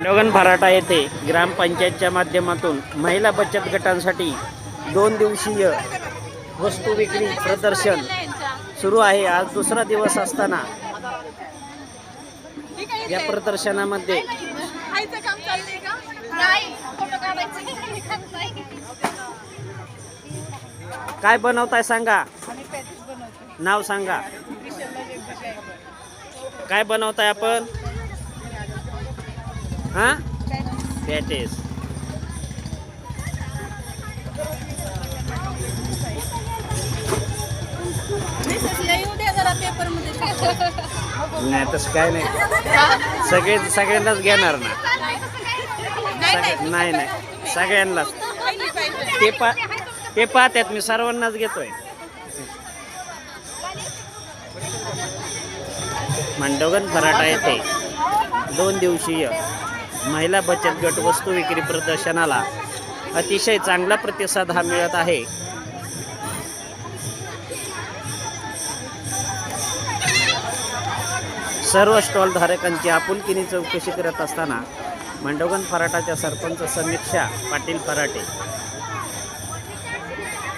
Dogon भराटा येथे ग्रामपंचायतच्या माध्यमातून महिला बचत गटांसाठी दोन दिवसीय वस्तू विक्री प्रदर्शन सुरू आहे. आज दुसरा दिवस असताना या प्रदर्शनामध्ये काय बनवताय सांगा? नाव सांगा. काय बनवताय आपण? हां? पॅटीस. नाही तसं काय नाही. सगळे सगळ्यांनाच घेणार ना. नाही नाही. सगळ्यांनाच. ते पा ते पाहतात मी सर्वांनाच घेतोय. मंडोगन फराटा येथे दोन दिवसीय. महिला बचत गट वस्तू विक्री प्रदर्शनाला अतिशय चांगला प्रतिसाद हा मिळत आहे. सर्व स्टॉल धारकांची आपुलकीने चौकशी करत असताना मंडोगन फराटाच्या सरपंच समीक्षा पाटील फराटे